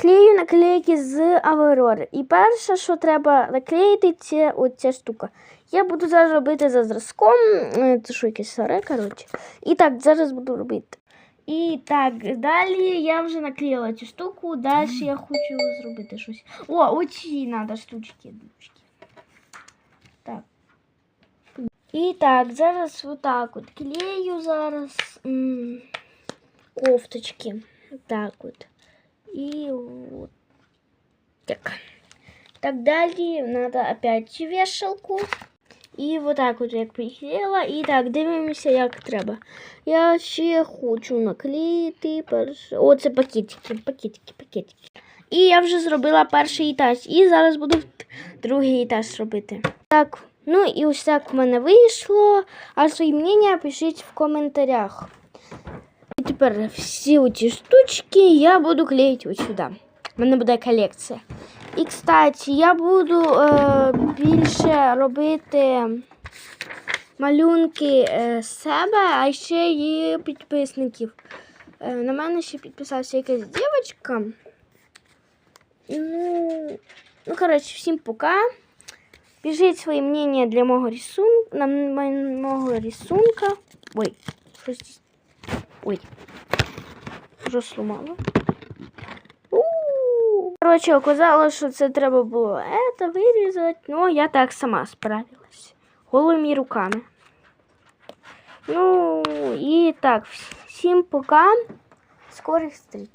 клею наклейки з Аврори. І перше, що треба наклеїти, це оця штука. Я буду зараз робити за зразком. Е, Це що якесь старе, коротше. І так, зараз буду робити. І так, далі я вже наклеїла цю штуку. Далі я хочу зробити щось. О, оці треба штучки. Так. І так, зараз отак от клею зараз м, кофточки. Так от. І от так. Так далі треба опять вешалку. І вот так от як приклеїла. І так, дивимося, як треба. Я ще хочу наклеїти перше. О, це пакетики, пакетики, пакетики. І я вже зробила перший етаж. І зараз буду другий етаж робити. Так, ну і ось так в мене вийшло. А свої мнення пишіть в коментарях. І тепер всі ці штучки я буду клеїти ось сюди. У мене буде колекція. І, кстати, я буду е, більше робити малюнки е, себе, а ще і підписників. Е, на мене ще підписався якась дівчинка. Ну, ну, коротше, всім пока. Пишіть свої мнення для мого рисунка. На мого рисунка. Ой, щось. Ой. Вже сломала. У. Коротше, оказалось, що це треба було це вирізати. Ну, я так сама справилась. Голими руками. Ну, і так, всім пока. Скорих встреч.